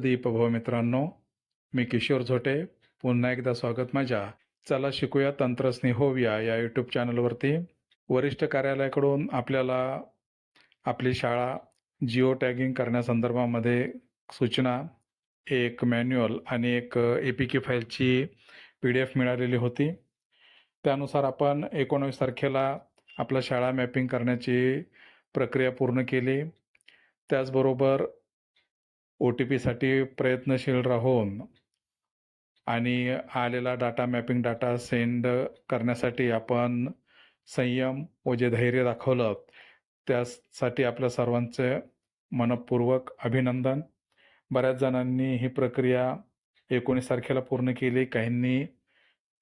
दीपभाऊ मित्रांनो मी किशोर झोटे. पुन्हा एकदा स्वागत माझ्या. चला शिकूया तंत्रस्नेह होऊया या यूट्यूब चॅनलवरती वरिष्ठ कार्यालयाकडून आपल्याला आपली शाळा जिओ टॅगिंग करण्यासंदर्भामध्ये सूचना एक मॅन्युअल आणि एक ए पी के फाईलची पी डी एफ मिळालेली होती. त्यानुसार आपण एकोणावीस तारखेला आपला शाळा मॅपिंग करण्याची प्रक्रिया पूर्ण केली. त्याचबरोबर ओ टी पीसाठी प्रयत्नशील राहून आणि आलेला डाटा मॅपिंग डाटा सेंड करण्यासाठी आपण संयम व जे धैर्य दाखवलं त्यासाठी आपल्या सर्वांचे मनपूर्वक अभिनंदन. बऱ्याच जणांनी ही प्रक्रिया एकोणीस तारखेला पूर्ण केली. काहींनी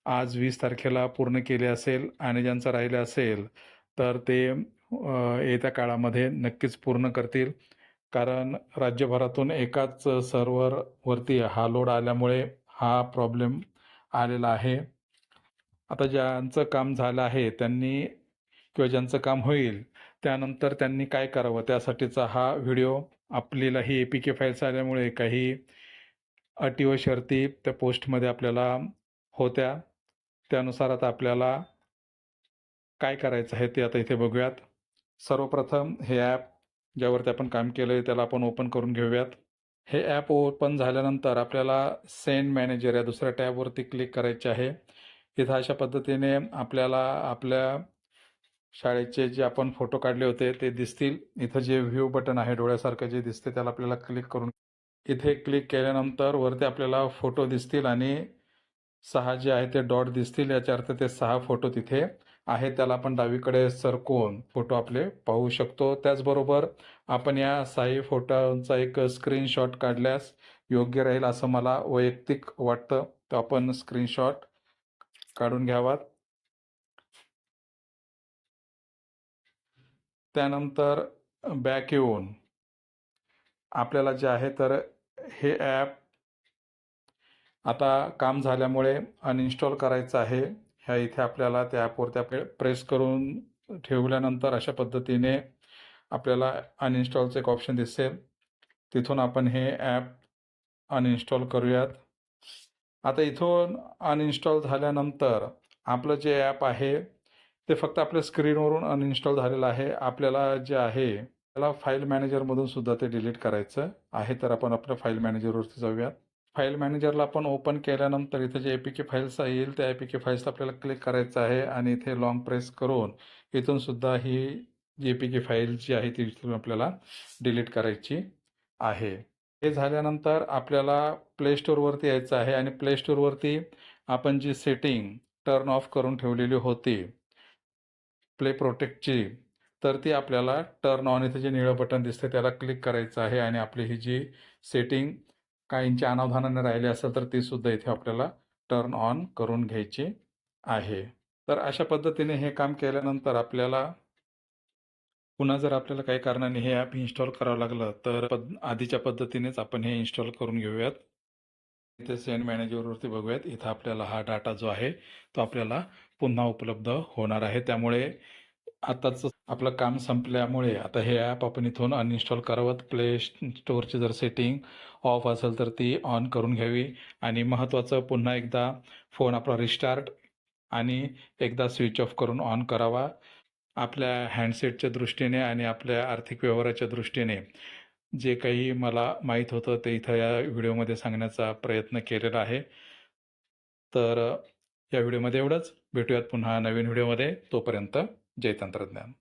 आज वीस तारखेला पूर्ण केले असेल आणि ज्यांचं राहिलं असेल तर ते येत्या काळामध्ये नक्कीच पूर्ण करतील. कारण राज्यभरातून एकाच सर्व्हरवरती हा लोड आल्यामुळे हा प्रॉब्लेम आलेला आहे. आता ज्यांचं काम झालं आहे त्यांनी किंवा ज्यांचं काम होईल त्यानंतर त्यांनी काय करावं त्यासाठीचा हा व्हिडिओ आपल्याला ही ए पी के फाईल्स आल्यामुळे काही अटी व शर्ती त्या पोस्टमध्ये आपल्याला होत्या. त्यानुसार आता आपल्याला काय करायचं आहे ते आता इथे बघूयात. सर्वप्रथम हे ॲप ज्यावरती आपण काम केलं आहे त्याला आपण ओपन करून घेऊयात. हे ॲप ओपन झाल्यानंतर आपल्याला सेंड मॅनेजर या दुसऱ्या टॅबवरती क्लिक करायचे आहे. इथं अशा पद्धतीने आपल्याला आपल्या शाळेचे जे आपण फोटो काढले होते ते दिसतील. इथं जे व्ह्यू बटन आहे डोळ्यासारखं जे दिसते त्याला आपल्याला क्लिक करून इथे क्लिक केल्यानंतर वरती आपल्याला फोटो दिसतील आणि सहा जे आहे ते डॉट दिसतील याच्या अर्थ ते सहा फोटो तिथे आहे त्याला आपण डावीकडे सरकून फोटो आपले पाहू शकतो. त्याचबरोबर आपण या साई फोटोंचा एक स्क्रीनशॉट काढल्यास योग्य राहील असं मला वैयक्तिक वाटतं. तर आपण स्क्रीनशॉट काढून घ्यावात. त्यानंतर बॅक येऊन आपल्याला जे आहे तर हे ॲप आता काम झाल्यामुळे अनइन्स्टॉल करायचं आहे. ह्या इथे आपल्याला त्या ॲपवरती त्या प्रेस करून ठेवल्यानंतर अशा पद्धतीने आपल्याला अनइन्स्टॉलचं एक ऑप्शन दिसेल. तिथून आपण हे ॲप अनइन्स्टॉल करूयात. आता इथून अनइन्स्टॉल झाल्यानंतर आपलं जे ॲप आहे ते फक्त आपल्या स्क्रीनवरून अनइन्स्टॉल झालेलं आहे. आपल्याला जे आहे त्याला फाईल मॅनेजरमधून सुद्धा ते डिलीट करायचं आहे. तर आपण आपल्या फाईल मॅनेजरवरती जाऊयात. फाईल मॅनेजरला आपण ओपन केल्यानंतर इथे जे ए पी के फाईल्स येईल त्या ए पी के फाईल्स आपल्याला क्लिक करायचं आहे आणि इथे लॉंग प्रेस करून इथून सुद्धा ही जी ए पी के फाईल जी आहे ती इथून आपल्याला डिलीट करायची आहे. हे झाल्यानंतर आपल्याला प्ले स्टोअरवरती यायचं आहे आणि प्ले स्टोअरवरती आपण जी सेटिंग टर्न ऑफ करून ठेवलेली होती प्ले प्रोटेक्टची तर ती आपल्याला टर्न ऑन इथे जे निळं बटन दिसते त्याला क्लिक करायचं आहे आणि आपली ही जी सेटिंग काहींच्या अनावधानाने राहिले असेल तर ती सुद्धा इथे आपल्याला टर्न ऑन करून घ्यायची आहे. तर अशा पद्धतीने हे काम केल्यानंतर आपल्याला पुन्हा जर आपल्याला काही कारणाने हे ॲप इन्स्टॉल करावं लागलं तर पद आधीच्या पद्धतीनेच आपण हे इन्स्टॉल करून घेऊयात. इथे सेंड मॅनेजरवरती बघूयात. इथं आपल्याला हा डाटा जो आहे तो आपल्याला पुन्हा उपलब्ध होणार आहे. त्यामुळे आताच आपलं काम संपल्यामुळे आता हे ॲप आपण इथून अनइन्स्टॉल करावं. प्ले स्टोअरची जर सेटिंग ऑफ असेल तर ती ऑन करून घ्यावी. आणि महत्त्वाचं पुन्हा एकदा फोन आपला रिस्टार्ट आणि एकदा स्विच ऑफ करून ऑन करावा. आपल्या हँडसेटच्या दृष्टीने आणि आपल्या आर्थिक व्यवहाराच्या दृष्टीने. जे काही मला माहीत होतं ते इथं या व्हिडिओमध्ये सांगण्याचा प्रयत्न केलेला आहे. तर या व्हिडिओमध्ये एवढंच. भेटूयात पुन्हा नवीन व्हिडिओमध्ये. तोपर्यंत जय तंत्रज्ञान.